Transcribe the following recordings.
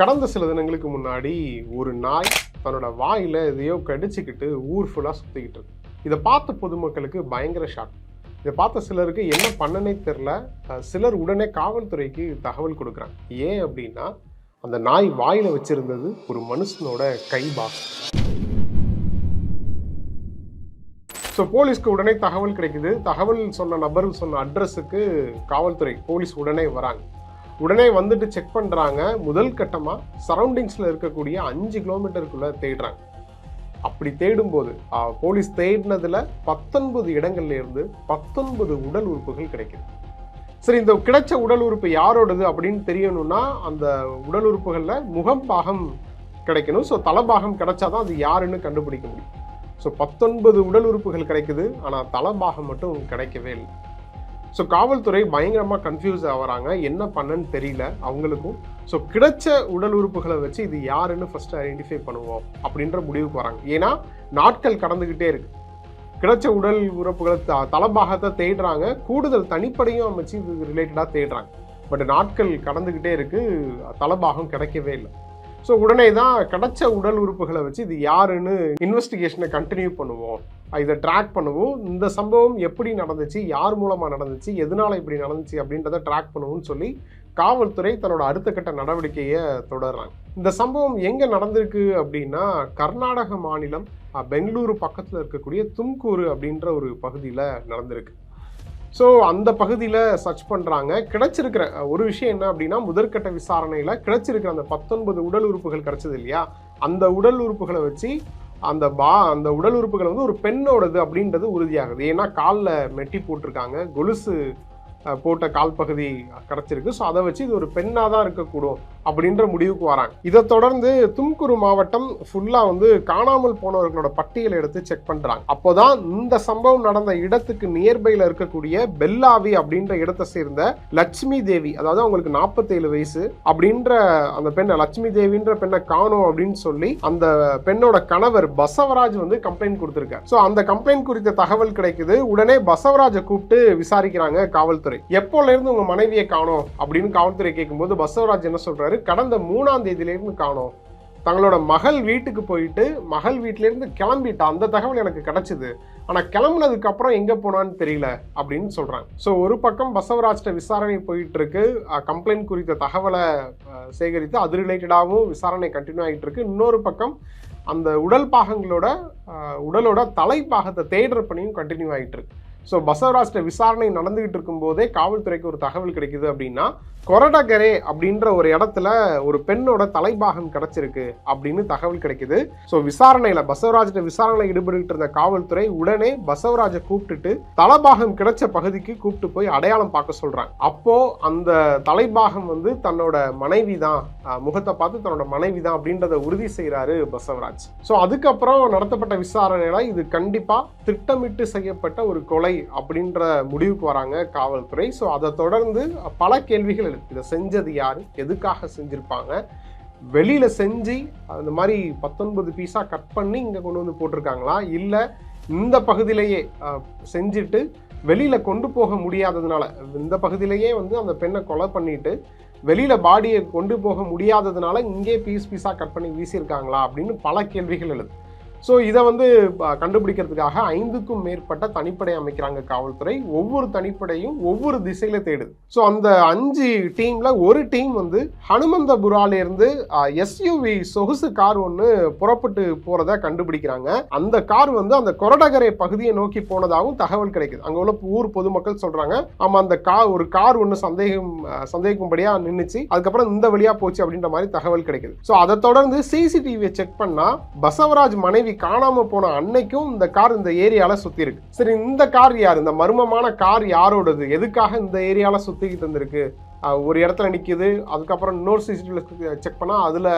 கடந்த சில தினங்களுக்கு முன்னாடி ஒரு நாய் தன்னோட வாயில் எதையோ கடிச்சுக்கிட்டு ஊர் ஃபுல்லாக சுற்றிக்கிட்டு இருக்கு. இதை பார்த்த பொதுமக்களுக்கு பயங்கர ஷாக் இதை பார்த்த சிலருக்கு என்ன பண்ணனே தெரில சிலர் உடனே காவல்துறைக்கு தகவல் கொடுக்குறாங்க. ஏன் அப்படின்னா அந்த நாய் வாயில் வச்சிருந்தது ஒரு மனுஷனோட கைபா ஸோ போலீஸ்க்கு உடனே தகவல் கிடைக்குது. தகவல் சொன்ன நபர் சொன்ன அட்ரஸுக்கு காவல்துறை போலீஸ் உடனே வராங்க. உடனே வந்துட்டு செக் பண்ணுறாங்க முதல் கட்டமாக சரௌண்டிங்ஸில் இருக்கக்கூடிய அஞ்சு கிலோமீட்டருக்குள்ளே தேடுறாங்க. அப்படி தேடும்போது போலீஸ் தேடினதில் பத்தொன்பது இடங்கள்ல இருந்து பத்தொன்பது உடல் உறுப்புகள் கிடைக்குது. சரி இந்த கிடைச்ச உடல் உறுப்பு யாரோடது அப்படின்னு தெரியணும்னா அந்த உடல் உறுப்புகளில் முகம் பாகம் கிடைக்கணும். ஸோ தலைபாகம் கிடைச்சாதான் அது யாருன்னு கண்டுபிடிக்க முடியும். ஸோ பத்தொன்பது உடல் உறுப்புகள் கிடைக்குது. ஆனால் தலைபாகம் மட்டும் கிடைக்கவே இல்லை. ஸோ காவல்துறை பயங்கரமாக கன்ஃபியூஸ் ஆகுறாங்க. என்ன பண்ணன்னு தெரியல அவங்களுக்கும். ஸோ கிடைச்ச உடல் உறுப்புகளை வச்சு இது யாருன்னு ஃபஸ்ட்டு ஐடென்டிஃபை பண்ணுவோம் அப்படின்ற முடிவுக்கு வராங்க. ஏன்னா நாட்கள் கடந்துக்கிட்டே இருக்கு. கிடைச்ச உடல் உறுப்புகளை த தலபாகத்தை தேடுறாங்க. கூடுதல் தனிப்படையும் அமைச்சு இது ரிலேட்டடாக தேடுறாங்க. பட் நாட்கள் கடந்துக்கிட்டே இருக்கு. தலபாகம் கிடைக்கவே இல்லை. ஸோ உடனே தான் கிடைச்ச உடல் உறுப்புகளை வச்சு இது யாருன்னு இன்வெஸ்டிகேஷனை கண்டினியூ பண்ணுவோம். இதை ட்ராக் பண்ணுவோம் இந்த சம்பவம் எப்படி நடந்துச்சு யார் மூலமாக நடந்துச்சு எதனால இப்படி நடந்துச்சு அப்படின்றத ட்ராக் பண்ணுவோம்னு சொல்லி காவல்துறை தன்னோட அடுத்த கட்ட நடவடிக்கையை தொடர்றாங்க. இந்த சம்பவம் எங்கே நடந்திருக்கு அப்படின்னா கர்நாடக மாநிலம் பெங்களூரு பக்கத்தில் இருக்கக்கூடிய தும்கூரு அப்படின்ற ஒரு பகுதியில் நடந்திருக்கு. ஸோ அந்த பகுதியில் சர்ச் பண்ணுறாங்க கிடச்சிருக்கிற ஒரு விஷயம் என்ன அப்படின்னா முதற்கட்ட விசாரணையில் கிடச்சிருக்கிற அந்த பத்தொன்பது உடல் உறுப்புகள் கிடச்சது இல்லையா? அந்த உடல் உறுப்புகளை வச்சு அந்த பா அந்த உடல் உறுப்புகள் வந்து ஒரு பெண்ணோடது அப்படின்றது உறுதியாகுது. ஏன்னா காலில் மெட்டி போட்டிருக்காங்க. கொலுசு போட்ட கால் பகுதி கிடச்சிருக்கு ஸோ அதை வச்சு இது ஒரு பெண்ணாக தான் இருக்கக்கூடும். அப்படின்ற முடிவுக்கு வராங்க. இதை தொடர்ந்து தும்குரு மாவட்டம் ஃபுல்லாக வந்து காணாமல் போனவர்களோட பட்டியலை எடுத்து செக் பண்ணுறாங்க அப்போதான் இந்த சம்பவம் நடந்த இடத்துக்கு நியர்பையில் இருக்கக்கூடிய பெல்லாவி அப்படின்ற இடத்தை சேர்ந்த லட்சுமி தேவி அதாவது அவங்களுக்கு நாற்பத்தேழு வயசு அப்படின்ற அந்த பெண்ணை லட்சுமி தேவின்ற பெண்ணை காணோம் அப்படின்னு சொல்லி அந்த பெண்ணோட கணவர் பசவராஜ் வந்து கம்ப்ளைண்ட் கொடுத்திருக்காரு. ஸோ அந்த கம்ப்ளைண்ட் குறித்த தகவல் கிடைக்குது. உடனே பசவராஜை கூப்பிட்டு விசாரிக்கிறாங்க காவல்துறை. எப்போல இருந்து உங்க மனைவியை காணோம் அப்படின்னு காவல்துறை கேட்கும்போது பசவராஜ் என்ன சொல்றாரு? கடந்த மூணாம் தேதியிலேருந்து காணோம். தங்களோட மகள் வீட்டுக்கு போயிட்டு மகள் வீட்டிலேருந்து இருந்து கிளம்பிட்டா அந்த தகவல் எனக்கு கிடைச்சது. ஆனா கிளம்புனதுக்கு அப்புறம் எங்க போனான்னு தெரியல அப்படின்னு சொல்றாங்க. ஸோ ஒரு பக்கம் பசவராஜ்ட விசாரணை போயிட்டு இருக்கு கம்ப்ளைண்ட் குறித்த தகவலை சேகரித்து அது ரிலேட்டடாகவும் விசாரணை கண்டினியூ ஆகிட்டு இருக்கு இன்னொரு பக்கம் அந்த உடல் பாகங்களோட உடலோட தலைப்பாகத்தை தேடுற பணியும் கண்டினியூ ஆகிட்டு இருக்கு ஸோ பசவராஜ்ட விசாரணை நடந்துகிட்டு இருக்கும்போதே காவல்துறைக்கு ஒரு தகவல் கிடைக்குது அப்படின்னா கொரடகரே அப்படின்ற ஒரு இடத்துல ஒரு பெண்ணோட தலைபாகம் கிடைச்சிருக்கு அப்படின்னு தகவல் கிடைக்குது. ஸோ விசாரணையில பசவராஜ்ட விசாரணையில் ஈடுபட்டு இருந்த காவல்துறை உடனே பசவராஜை கூப்பிட்டுட்டு தலைபாகம் கிடைச்ச பகுதிக்கு கூப்பிட்டு போய் அடையாளம் பார்க்க சொல்றாங்க. அப்போ அந்த தலைபாகம் வந்து தன்னோட மனைவி தான் முகத்தை பார்த்து தன்னோட மனைவி தான் அப்படின்றத உறுதி செய்கிறாரு பசவராஜ். ஸோ அதுக்கப்புறம் நடத்தப்பட்ட விசாரணையில இது கண்டிப்பா திட்டமிட்டு செய்யப்பட்ட ஒரு கொலை அப்படின்ற முடிவுக்கு வராங்க காவல்துறை. ஸோ அதை தொடர்ந்து பல கேள்விகள் எழுது இதை செஞ்சது யாரு? எதுக்காக செஞ்சுருப்பாங்க? வெளியில செஞ்சு அந்த மாதிரி பத்தொன்பது பீஸா கட் பண்ணி இங்க கொண்டு வந்து போட்டிருக்காங்களா? இல்லை இந்த பகுதியிலேயே செஞ்சுட்டு வெளியில கொண்டு போக முடியாததுனால இந்த பகுதியிலேயே வந்து அந்த பெண்ணை கொலை பண்ணிட்டு வெளியில பாடியை கொண்டு போக முடியாததுனால இங்கே பீஸ் பீஸா கட் பண்ணி வீசியிருக்காங்களா? அப்படின்னு பல கேள்விகள் எழுது. ஸோ இதை வந்து கண்டுபிடிக்கிறதுக்காக ஐந்துக்கும் மேற்பட்ட தனிப்படை அமைக்கிறாங்க காவல்துறை. ஒவ்வொரு தனிப்படையும் ஒவ்வொரு திசையில தேடுது. ஸோ அந்த அஞ்சு டீம்ல ஒரு டீம் வந்து ஹனுமந்தபுரால இருந்து எஸ்யூவி சொகுசு கார் ஒன்று புறப்பட்டு போறத கண்டுபிடிக்கிறாங்க. அந்த கார் வந்து அந்த கொரடகரை பகுதியை நோக்கி போனதாகவும் தகவல் கிடைக்குது. அங்க உள்ள ஊர் பொதுமக்கள் சொல்றாங்க ஆமா அந்த கார் ஒரு கார் ஒன்று சந்தேகம் சந்தேகிக்கும்படியா நின்றுச்சு அதுக்கப்புறம் இந்த வழியா போச்சு அப்படின்ற மாதிரி தகவல் கிடைக்குது. ஸோ அதை தொடர்ந்து சிசிடிவியை செக் பண்ணா பசவராஜ் மனைவி காணாம போன அன்னைக்கும் இந்த கார் இந்த ஏரியால சுத்தி இருக்கு. சரி இந்த கார் யார்? இந்த மர்மமான கார் யாரோடது? எதுக்காக இந்த ஏரியால சுத்திக்கிட்டு தந்திருக்கு ஒரு இடத்துல நிற்கிது அதுக்கப்புறம் இன்னொரு சிசிடிவியில் செக் பண்ணால் அதில்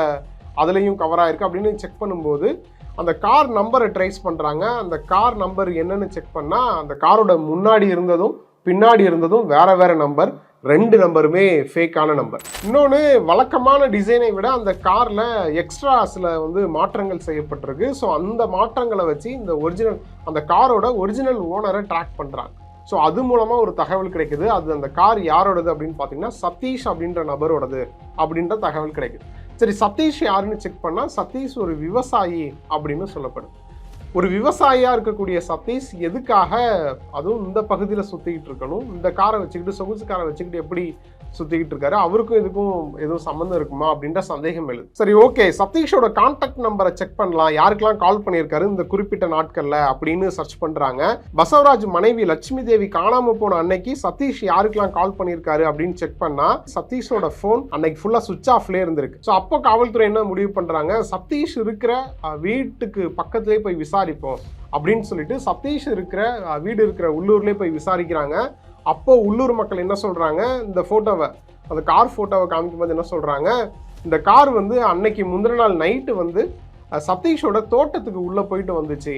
அதுலேயும் கவர் ஆயிருக்கு. அப்படின்னு செக் பண்ணும்போது அந்த கார் நம்பரை ட்ரேஸ் பண்ணுறாங்க அந்த கார் நம்பர் என்னன்னு செக் பண்ணால் அந்த காரோட முன்னாடி இருந்ததும் பின்னாடி இருந்ததும் வேற வேற நம்பர் ரெண்டு நம்பருமே ஃபேக்கான நம்பர். இன்னொன்று வழக்கமான டிசைனை விட அந்த காரில் எக்ஸ்ட்ரா சில வந்து மாற்றங்கள் செய்யப்பட்டிருக்கு. ஸோ அந்த மாற்றங்களை வச்சு இந்த ஒரிஜினல் அந்த காரோட ஒரிஜினல் ஓனரை ட்ராக் பண்ணுறாங்க ஸோ அது மூலமாக ஒரு தகவல் கிடைக்குது. அது அந்த கார் யாரோடது அப்படின்னு பார்த்தீங்கன்னா சதீஷ் அப்படின்ற நபரோடது அப்படின்ற தகவல் கிடைக்குது. சரி சதீஷ் யாருன்னு செக் பண்ணால் சதீஷ் ஒரு விவசாயி அப்படின்னு சொல்லப்படுது. ஒரு விவசாயியாக இருக்கக்கூடிய சதீஷ் எதுக்காக அதுவும் இந்த பகுதியில் சுற்றிக்கிட்டு இருக்கணும்? இந்த காரை வச்சுக்கிட்டு சொகுசு காரை வச்சுக்கிட்டு எப்படி சுற்றிக்கிட்டு இருக்காரு அவருக்கும் இதுக்கும் எதுவும் சம்மந்தம் இருக்குமா அப்படின்ற சந்தேகம் எழுது. சரி ஓகே சதீஷோட கான்டாக்ட் நம்பரை செக் பண்ணலாம். யாருக்கெல்லாம் கால் பண்ணியிருக்காரு இந்த குறிப்பிட்ட நாட்களில் அப்படின்னு சர்ச் பண்ணுறாங்க பசவராஜ் மனைவி லட்சுமி தேவி காணாமல் போன அன்னைக்கு சதீஷ் யாருக்கெல்லாம் கால் பண்ணியிருக்காரு அப்படின்னு செக் பண்ணால் சதீஷோட ஃபோன் அன்னைக்கு ஃபுல்லாக சுவிச் ஆஃப்லேயே இருந்திருக்கு. ஸோ அப்போ காவல்துறை என்ன முடிவு பண்ணுறாங்க சதீஷ் இருக்கிற வீட்டுக்கு பக்கத்துலேயே போய் விசாரிப்போம் அப்படின்னு சொல்லிட்டு சதீஷ் இருக்கிற வீடு இருக்கிற உள்ளூர்லேயே போய் விசாரிக்கிறாங்க. அப்போ உள்ளூர் மக்கள் என்ன சொல்கிறாங்க இந்த ஃபோட்டோவை அந்த கார் ஃபோட்டோவை காமிக்கும் போது என்ன சொல்கிறாங்க இந்த கார் வந்து அன்னைக்கு முந்தின நாள் நைட்டு வந்து சதீஷோட தோட்டத்துக்கு உள்ளே போயிட்டு வந்துச்சு.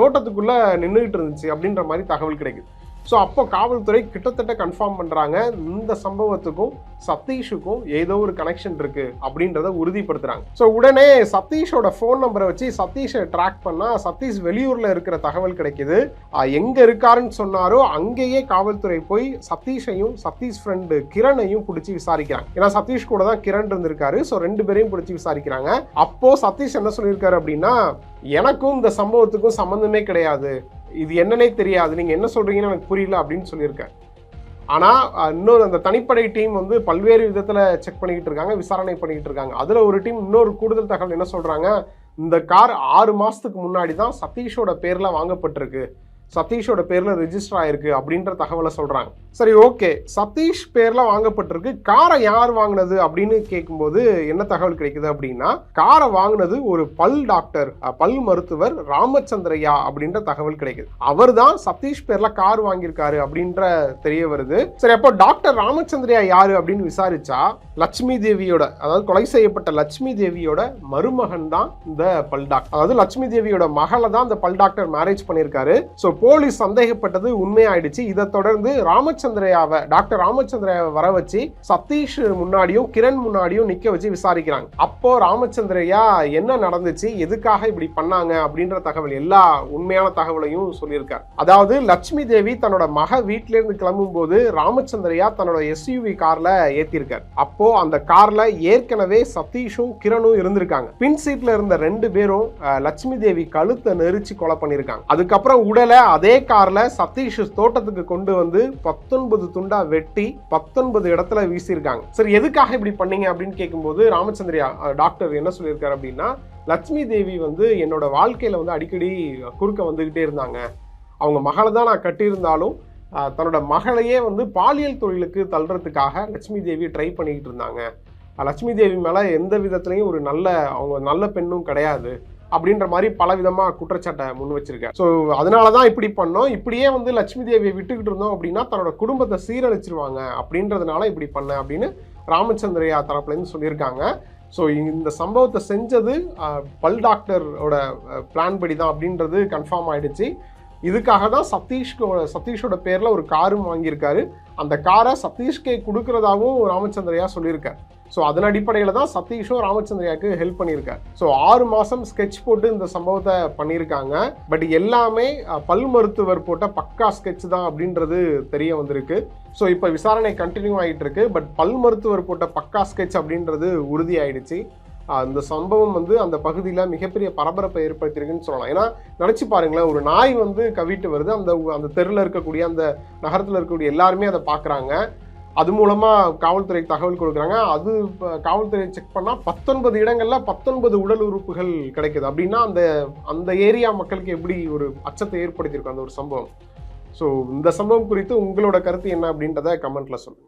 தோட்டத்துக்குள்ளே நின்றுக்கிட்டு நின்றுகிட்டு இருந்துச்சு அப்படின்ற மாதிரி தகவல் கிடைக்குது. ஸோ அப்போ காவல்துறை கிட்டத்தட்ட கன்ஃபார்ம் பண்ணுறாங்க இந்த சம்பவத்துக்கும் சதீஷுக்கும் ஏதோ ஒரு கனெக்ஷன் இருக்கு அப்படின்றத உறுதிப்படுத்துறாங்க. ஸோ உடனே சதீஷோட ஃபோன் நம்பரை வச்சு சதீஷை ட்ராக் பண்ணால் சதீஷ் வெளியூரில் இருக்கிற தகவல் கிடைக்கிது. எங்கே இருக்காருன்னு சொன்னாரோ அங்கேயே காவல்துறை போய் சதீஷையும் சதீஷ் ஃப்ரெண்டு கிரணையும் பிடிச்சி விசாரிக்கிறாங்க. ஏன்னா சதீஷ் கூட தான் கிரண் இருந்திருக்காரு ஸோ ரெண்டு பேரையும் பிடிச்சி விசாரிக்கிறாங்க. அப்போ சதீஷ் என்ன சொல்லியிருக்காரு அப்படின்னா எனக்கும் இந்த சம்பவத்துக்கும் சம்மந்தமே கிடையாது. இது என்னன்னே தெரியாது. நீங்க என்ன சொல்றீங்கன்னு எனக்கு புரியல அப்படின்னு சொல்லியிருக்கேன் ஆனால் இன்னொரு அந்த தனிப்படை டீம் வந்து பல்வேறு விதத்தில் செக் பண்ணிக்கிட்டு இருக்காங்க விசாரணை பண்ணிக்கிட்டு இருக்காங்க. அதில் ஒரு டீம் இன்னொரு கூடுதல் தகவல் என்ன சொல்கிறாங்க இந்த கார் ஆறு மாதத்துக்கு முன்னாடி தான் சதீஷோட பேரில் வாங்கப்பட்டிருக்கு. சதீஷோட பேர்ல ரெஜிஸ்டர் ஆயிருக்கு அப்படின்ற தகவலை சொல்றாங்க. சரி ஓகே சதீஷ் பேர்ல வாங்கப்பட்டிருக்கு. காரை யார் வாங்கினது அப்படின்னு கேட்கும்போது என்ன தகவல் கிடைக்குது அப்படின்னா காரை வாங்கினது ஒரு பல் டாக்டர் பல் மருத்துவர் ராமச்சந்திரையா அப்படின்ற தகவல் கிடைக்குது. அவர் தான் சதீஷ் பேர்ல கார் வாங்கியிருக்காரு அப்படின்ற தெரிய வருது. சரி அப்போ டாக்டர் ராமச்சந்திரையா யாரு அப்படின்னு விசாரிச்சா லட்சுமி தேவியோட அதாவது கொலை செய்யப்பட்ட லட்சுமி தேவியோட மருமகன் தான் இந்த பல் டாக்டர் அதாவது லட்சுமி தேவியோட மகளை தான் இந்த பல் டாக்டர் மேரேஜ் பண்ணியிருக்காரு. ஸோ போலீஸ் சந்தேகப்பட்டது உண்மையாயிடுச்சு. இதை தொடர்ந்து ராமச்சந்திரையாவை டாக்டர் ராமச்சந்திரையாவை வர வச்சு சதீஷ் முன்னாடியும் கிரண் முன்னாடியும் நிக்க வச்சு விசாரிக்கிறாங்க. அப்போ ராமச்சந்திரையா என்ன நடந்துச்சு? எதுக்காக இப்படி பண்ணாங்க? அப்படின்ற தகவல் எல்லா உண்மையான தகவலையும் சொல்லியிருக்கார். அதாவது லட்சுமி தேவி தன்னோட மக வீட்டில இருந்து கிளம்பும் போது ராமச்சந்திரையா தன்னோட எஸ்யூவி கார்ல ஏத்திருக்கார் அப்போ அந்த கார்ல ஏற்கனவே சதீஷும் கிரணும் இருந்திருக்காங்க. பின் சீட்ல இருந்த ரெண்டு பேரும் லட்சுமி தேவி கழுத்தை நெரிச்சு கொலை பண்ணிருக்காங்க அதுக்கப்புறம் உடலை அதே கார்ல சதீஷ் தோட்டத்துக்கு கொண்டு வந்து பத்தொன்பது துண்டா வெட்டி பத்தொன்பது இடத்துல வீசியிருக்காங்க. சரி எதுக்காக இப்படி பண்ணீங்க அப்படின்னு கேட்கும்போது ராமச்சந்திரியா டாக்டர் என்ன சொல்லியிருக்காரு அப்படின்னா லட்சுமி தேவி வந்து என்னோட வாழ்க்கையில வந்து அடிக்கடி குறுக்க வந்துகிட்டே இருந்தாங்க. அவங்க மகளை தான் நான் கட்டியிருந்தாலும் தன்னோட மகளையே வந்து பாலியல் தொழிலுக்கு தள்ளுறதுக்காக லட்சுமி தேவி ட்ரை பண்ணிக்கிட்டு இருந்தாங்க. லட்சுமி தேவி மேலே எந்த விதத்துலையும் ஒரு நல்ல அவங்க நல்ல பெண்ணும் கிடையாது. அப்படின்ற மாதிரி பல விதமாக குற்றச்சாட்டை முன் வச்சிருக்காரு ஸோ அதனால தான் இப்படி பண்ணோம். இப்படியே வந்து லட்சுமி தேவியை விட்டுக்கிட்டு இருந்தோம் அப்படின்னா தன்னோட குடும்பத்தை சீரழிச்சிருவாங்க அப்படின்றதுனால இப்படி பண்ணேன் அப்படின்னு ராமச்சந்திரையா தரப்புலேருந்து சொல்லியிருக்காங்க. ஸோ இந்த சம்பவத்தை செஞ்சது பல் டாக்டரோட பிளான் படி தான் அப்படின்றது கன்ஃபார்ம் ஆயிடுச்சு. இதுக்காக தான் சதீஷ்கோ சதீஷோட பேரில் ஒரு காரும் வாங்கியிருக்காரு. அந்த காரை சதீஷ்கே கொடுக்கறதாவும் ராமச்சந்திரையா சொல்லியிருக்கார். ஸோ அதன் அடிப்படையில் தான் சதீஷும் ராமச்சந்திரியாவுக்கு ஹெல்ப் பண்ணியிருக்கார். ஸோ ஆறு மாதம் ஸ்கெட்ச் போட்டு இந்த சம்பவத்தை பண்ணியிருக்காங்க. பட் எல்லாமே பல் மருத்துவர் போட்ட பக்கா ஸ்கெட்ச் தான் அப்படின்றது தெரிய வந்திருக்கு. ஸோ இப்போ விசாரணை கண்டினியூ ஆகிட்டு இருக்கு பட் பல் மருத்துவர் போட்ட பக்கா ஸ்கெட்ச் அப்படின்றது உறுதி அந்த சம்பவம் வந்து அந்த பகுதியில் மிகப்பெரிய பரபரப்பை ஏற்படுத்தியிருக்குன்னு சொல்லலாம். ஏன்னா நினச்சி பாருங்களேன் ஒரு நாய் வந்து கவிட்டு வருது. அந்த அந்த தெருவில் இருக்கக்கூடிய அந்த நகரத்தில் இருக்கக்கூடிய எல்லாருமே அதை பார்க்குறாங்க. அது மூலமாக காவல்துறைக்கு தகவல் கொடுக்குறாங்க. அது காவல்துறை செக் பண்ணால் பத்தொன்பது இடங்களில் பத்தொன்பது உடல் உறுப்புகள் கிடைக்குது. அப்படின்னா அந்த அந்த ஏரியா மக்களுக்கு எப்படி ஒரு அச்சத்தை ஏற்படுத்தியிருக்கும் அந்த ஒரு சம்பவம்? ஸோ இந்த சம்பவம் குறித்து உங்களோட கருத்து என்ன அப்படின்றத கமெண்ட்டில் சொல்லுங்கள்